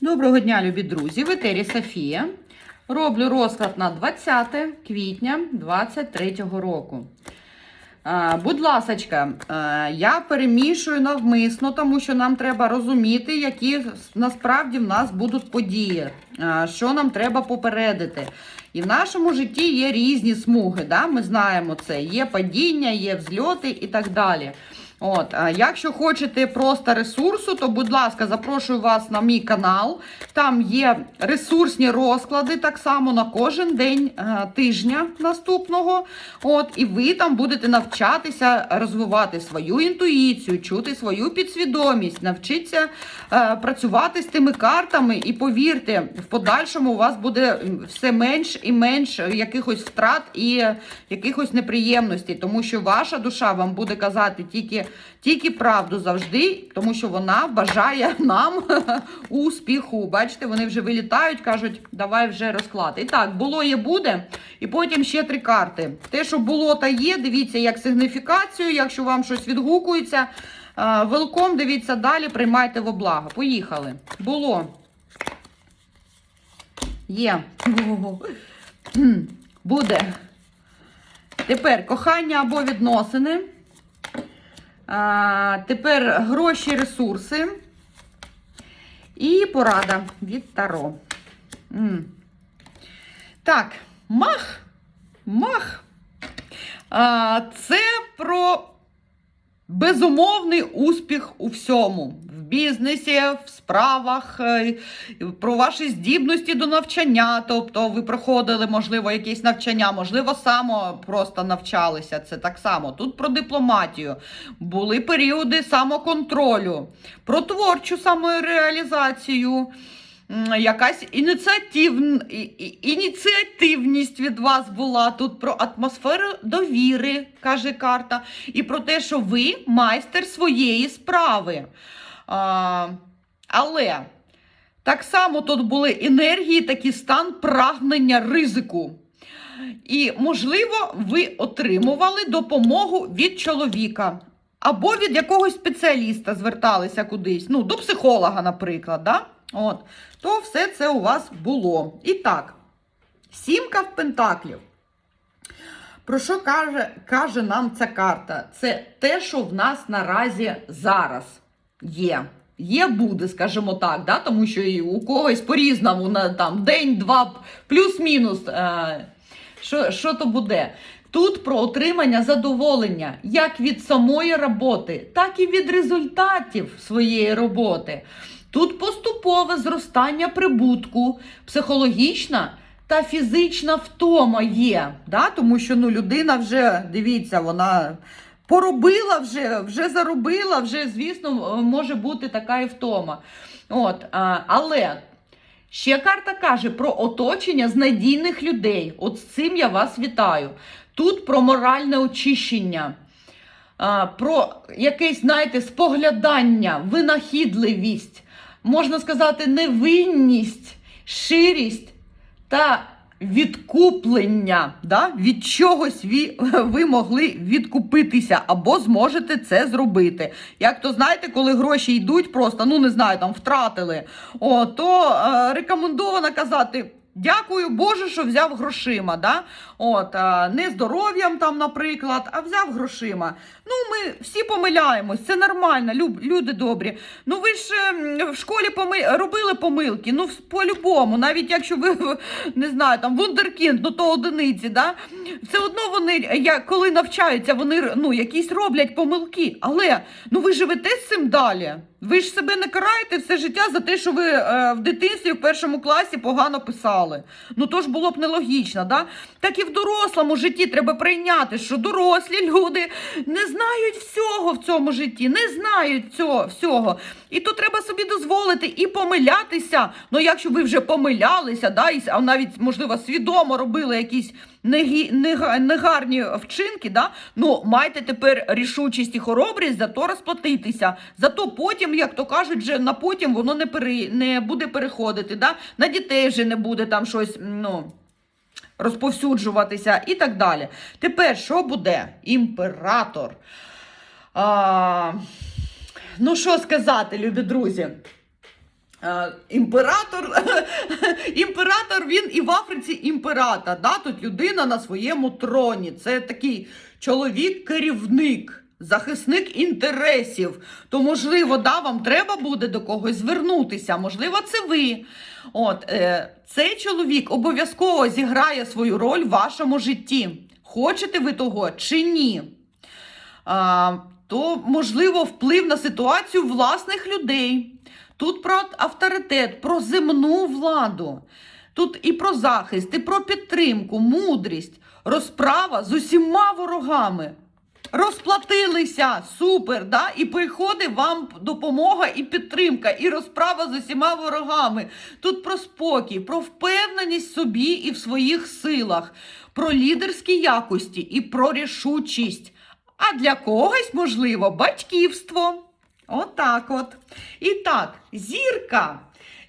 Доброго дня, любі друзі! В етері Софія. Роблю розклад на 20 квітня 2023 року. Будь ласочка, я перемішую навмисно, тому що нам треба розуміти, які насправді в нас будуть події, що нам треба попередити. І в нашому житті є різні смуги. Да? Ми знаємо це. Є падіння, є взльоти і так далі. От, а якщо хочете просто ресурсу, то, будь ласка, запрошую вас на мій канал. Там є ресурсні розклади так само на кожен день е, тижня наступного. От, і ви там будете навчатися розвивати свою інтуїцію, чути свою підсвідомість, навчитися е, працювати з тими картами. І повірте, в подальшому у вас буде все менш і менш якихось втрат і якихось неприємностей, тому що ваша душа вам буде казати тільки. Тільки правду завжди, тому що вона бажає нам успіху. Бачите, вони вже вилітають, кажуть, давай вже розклад. І так, було є буде. І потім ще три карти. Те, що було та є, дивіться як сигніфікацію, якщо вам щось відгукується. Велком, дивіться далі, приймайте во благо. Поїхали. Було. Є. Буде. Тепер кохання або відносини. А, Тепер гроші, ресурси. І порада від Таро. М. Так, мах. Мах. А, Це про безумовний успіх у всьому. Бізнесі, в справах, е, про ваші здібності до навчання. Тобто ви проходили, можливо, якесь навчання, можливо, само просто навчалися. Це так само. Тут про дипломатію. Були періоди самоконтролю, про творчу самореалізацію. Якась ініціатив... ініціативність від вас була тут про атмосферу довіри, каже карта, і про те, що ви майстер своєї справи. Але так само тут були енергії, такий стан прагнення ризику. І, можливо, ви отримували допомогу від чоловіка. Або від якогось спеціаліста зверталися кудись, ну, до психолога, наприклад. Да? От. То все це у вас було. І так, сімка в пентаклів. Про що каже, каже нам ця карта? Це те, що в нас наразі зараз є. Є, буде, скажімо так, да? тому що і у когось по-різному на там день, два, плюс-мінус. Е, що, що то буде? Тут про отримання задоволення як від самої роботи, так і від результатів своєї роботи. Тут поступове зростання прибутку, психологічна та фізична втома є. Да? Тому що ну, людина вже, дивіться, вона поробила вже, вже заробила, вже, звісно, може бути така і втома. От, а, але ще карта каже про оточення з надійних людей. От з цим я вас вітаю. Тут про моральне очищення. Про якесь, знаєте, споглядання, винахідливість, можна сказати, невинність, ширість та відкуплення. Да? Від чогось ви, могли відкупитися або зможете це зробити. Як то знаєте, коли гроші йдуть, просто ну не знаю, там втратили, о, то е, рекомендовано казати. Дякую Боже, що взяв грошима. Да? От, не здоров'ям, там, наприклад, а взяв грошима. Ну, ми всі помиляємось, це нормально, люди добрі. Ну, ви ж ем, в школі поми... робили помилки, ну, по-любому, навіть якщо ви не знаю, там вундеркінд, ну то одиниці, да? все одно вони, коли навчаються, вони ну, якісь роблять помилки. Але ну, ви живете з цим далі. Ви ж себе не караєте все життя за те, що ви е, в дитинстві в першому класі погано писали. Ну то ж було б нелогічно, да? Так і в дорослому житті треба прийняти, що дорослі люди не знають всього в цьому житті, не знають цього всього. І то треба собі дозволити і помилятися. Ну, якщо ви вже помилялися, да, і, навіть, можливо, свідомо робили якісь негарні вчинки, да, ну, майте тепер рішучість і хоробрість за то розплатитися. Зато потім, як то кажуть, вже на потім воно не, пере, не буде переходити. Да? На дітей вже не буде там щось, ну розповсюджуватися і так далі. Тепер що буде? Імператор. А, ну, що сказати, любі друзі? Е, Імператор, імператор він і в Африці імператор. Да? Тут людина на своєму троні. Це такий чоловік-керівник, захисник інтересів. То, можливо, да, вам треба буде до когось звернутися. Можливо, це ви. От, е, цей чоловік обов'язково зіграє свою роль в вашому житті. Хочете ви того чи ні? А, то, можливо, вплив на ситуацію власних людей. Тут про авторитет, про земну владу. Тут і про захист, і про підтримку, мудрість, розправа з усіма ворогами. Розплатилися, супер, да? і приходить вам допомога і підтримка, і розправа з усіма ворогами. Тут про спокій, про впевненість в собі і в своїх силах, про лідерські якості і про рішучість. А для когось, можливо, батьківство. Отак от. І так, зірка.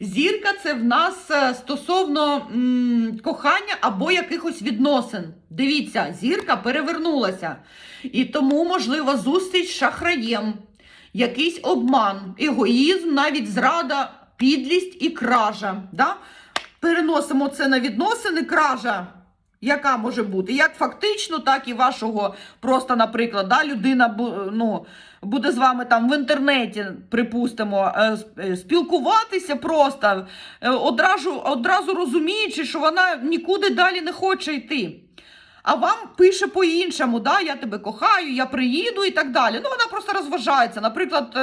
Зірка це в нас е, стосовно м, кохання або якихось відносин. Дивіться, зірка перевернулася. І тому, можливо, зустріч з шахраєм, якийсь обман, егоїзм, навіть зрада, підлість і кража. Да? Переносимо це на відносини, кража. Яка може бути? Як фактично, так і вашого просто, наприклад, да, людина ну, буде з вами там в інтернеті, припустимо, е, е, спілкуватися просто, е, одразу, одразу розуміючи, що вона нікуди далі не хоче йти. А вам пише по-іншому, да, я тебе кохаю, я приїду і так далі. Ну, вона просто розважається. Наприклад,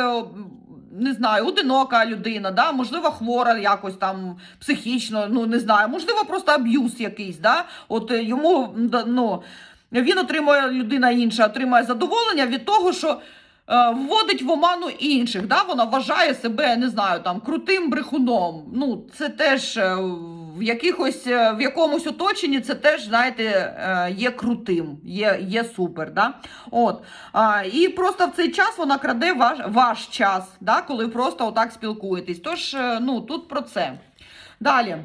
не знаю, одинока людина, да, можливо, хвора якось там психічно, ну не знаю, можливо, просто аб'юз якийсь, да, от е, йому ну, він отримує, людина інша отримує задоволення від того, що е, вводить в оману інших. Да? Вона вважає себе, не знаю, там крутим брехуном. Ну, це теж е, в якихось е, в якомусь оточенні це теж, знаєте, е, є крутим, є, є супер. Да? От. І просто в цей час вона краде ваш, ваш час, да? коли просто отак спілкуєтесь. Тож, е, ну, тут про це. Далі.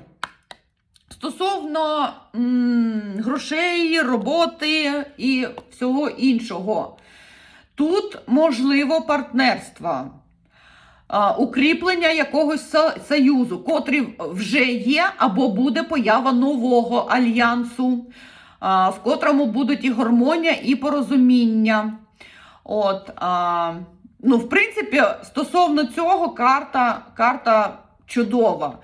Стосовно м, грошей, роботи і всього іншого. Тут можливо партнерство, укріплення якогось союзу, котрий вже є, або буде поява нового альянсу, в котрому будуть і гармонія, і порозуміння. От, ну, в принципі, стосовно цього карта, карта чудова.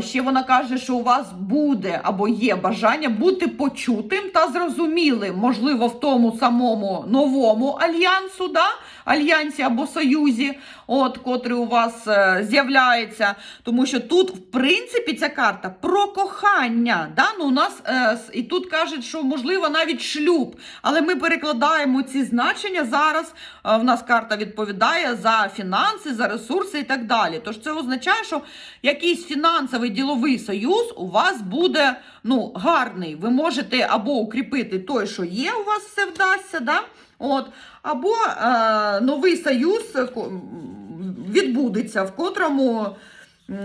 Ще вона каже, що у вас буде або є бажання бути почутим та зрозумілим, можливо, в тому самому новому альянсу, да? альянсі або союзі, от, котрий у вас е, з'являється. Тому що тут, в принципі, ця карта про кохання. Да? Ну, у нас, е, і тут кажуть, що можливо навіть шлюб. Але ми перекладаємо ці значення зараз. е, в нас карта відповідає за фінанси, за ресурси і так далі. Тож це означає, що якийсь фінансовий діловий союз у вас буде ну, гарний. Ви можете або укріпити той, що є, у вас все вдасться. Да? От, або е, новий союз е, відбудеться, в котрому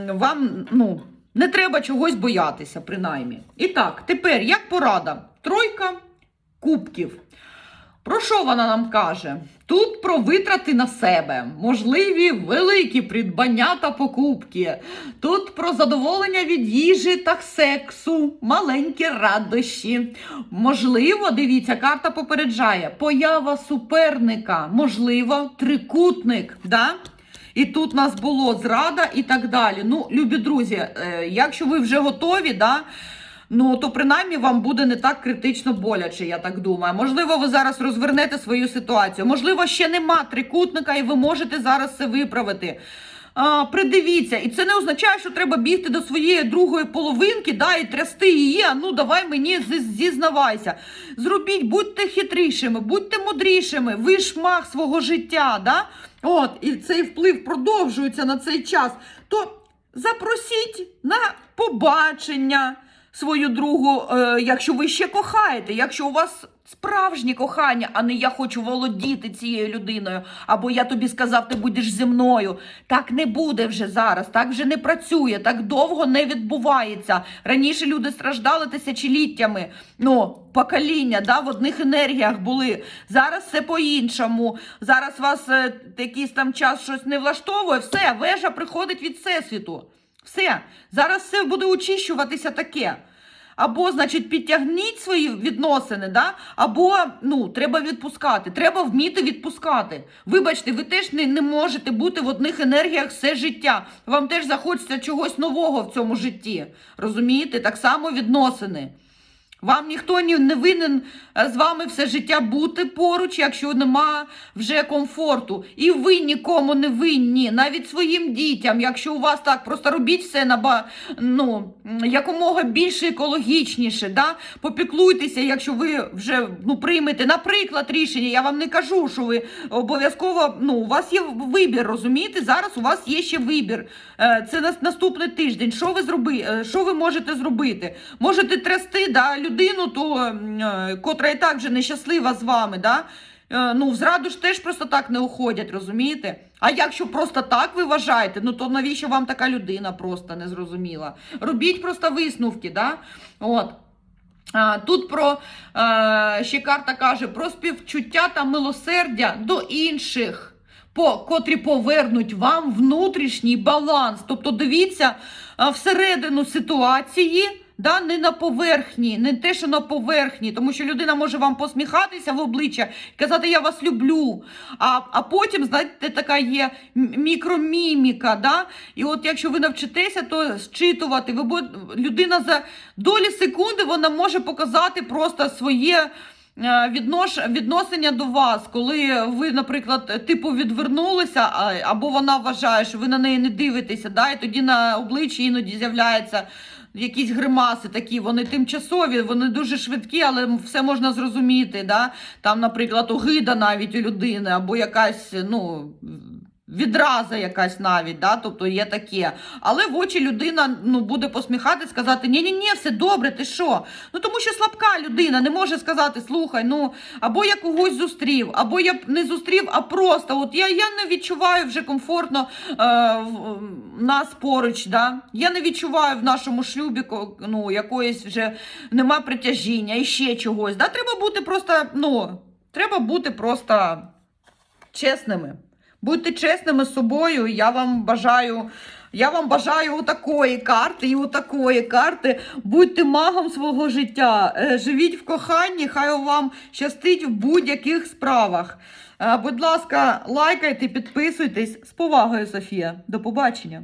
вам ну, не треба чогось боятися, принаймні. І так, тепер як порада? Тройка кубків. Про що вона нам каже? Тут про витрати на себе, можливі великі придбання та покупки. Тут про задоволення від їжі та сексу, маленькі радощі. Можливо, дивіться, карта попереджає поява суперника, можливо, трикутник. Да? І тут нас було зрада і так далі. Ну, любі друзі, е, якщо ви вже готові, да, ну то принаймні вам буде не так критично боляче, я так думаю. Можливо, ви зараз розвернете свою ситуацію. Можливо, ще нема трикутника, і ви можете зараз це виправити. А, придивіться, і це не означає, що треба бігти до своєї другої половинки, да, і трясти її. А ну давай мені зізнавайся. Зробіть, будьте хитрішими, будьте мудрішими. Ви ж маг свого життя, да? От, і цей вплив продовжується на цей час. То запросіть на побачення. Свою другу, е, якщо ви ще кохаєте, якщо у вас справжнє кохання, а не я хочу володіти цією людиною, або я тобі сказав, ти будеш зі мною. Так не буде вже зараз, так вже не працює, так довго не відбувається. Раніше люди страждали тисячоліттями, ну, покоління, да, в одних енергіях були. Зараз все по-іншому. Зараз вас е, якийсь там час щось не влаштовує, все, вежа приходить від всесвіту. Все, зараз все буде очищуватися таке. Або, значить, підтягніть свої відносини, да? або ну, треба відпускати. Треба вміти відпускати. Вибачте, ви теж не, не можете бути в одних енергіях все життя. Вам теж захочеться чогось нового в цьому житті. Розумієте? Так само відносини. Вам ніхто не винен е, з вами все життя бути поруч, якщо нема вже комфорту. І ви нікому не винні, навіть своїм дітям. Якщо у вас так, просто робіть все наба, ну, якомога більше екологічніше. Да? Попіклуйтеся, якщо ви вже ну, приймете, наприклад, рішення. Я вам не кажу, що ви обов'язково. Ну, у вас є вибір, розумієте? Зараз у вас є ще вибір. Е, Це наступний тиждень. Що ви зроби, е, що ви можете зробити? Можете трясти да, людину, то, е, котра і так вже нещаслива з вами. Да? Е, Ну, в зраду ж теж просто так не уходять, розумієте? А якщо просто так ви вважаєте, ну то навіщо вам така людина просто не зрозуміла? Робіть просто висновки, да? От. Тут про е, ще карта каже про співчуття та милосердя до інших, по, котрі повернуть вам внутрішній баланс. Тобто дивіться всередину ситуації. Да, не на поверхні, не те, що на поверхні, тому що людина може вам посміхатися в обличчя і казати Я вас люблю. А, а потім, знаєте, така є мікроміміка. Да? І от якщо ви навчитеся, то зчитувати, ви будете, людина за долі секунди вона може показати просто своє. е, Віднош, відношення до вас, коли ви, наприклад, типу відвернулися, або вона вважає, що ви на неї не дивитеся, да, і тоді на обличчі іноді з'являються якісь гримаси такі, вони тимчасові, вони дуже швидкі, але все можна зрозуміти. Да? Там, наприклад, огида навіть у людини, або якась, ну. Відраза якась навіть, да? тобто є таке. Але в очі людина ну, буде посміхати, сказати, ні ні ні все добре, ти що? Ну тому що слабка людина не може сказати, слухай, ну або я когось зустрів, або я не зустрів, а просто от я, я не відчуваю вже комфортно е, нас поруч. Да? Я не відчуваю в нашому шлюбі ну, якоїсь вже нема притяжіння і ще чогось. Да? Треба бути просто, ну, треба бути просто чесними. Будьте чесними з собою. Я вам бажаю. Я вам бажаю у такої карти і у такої карти. Будьте магом свого життя. Е, Живіть в коханні, хай вам щастить в будь-яких справах. Е, Будь ласка, лайкайте, підписуйтесь. З повагою, Софія. До побачення.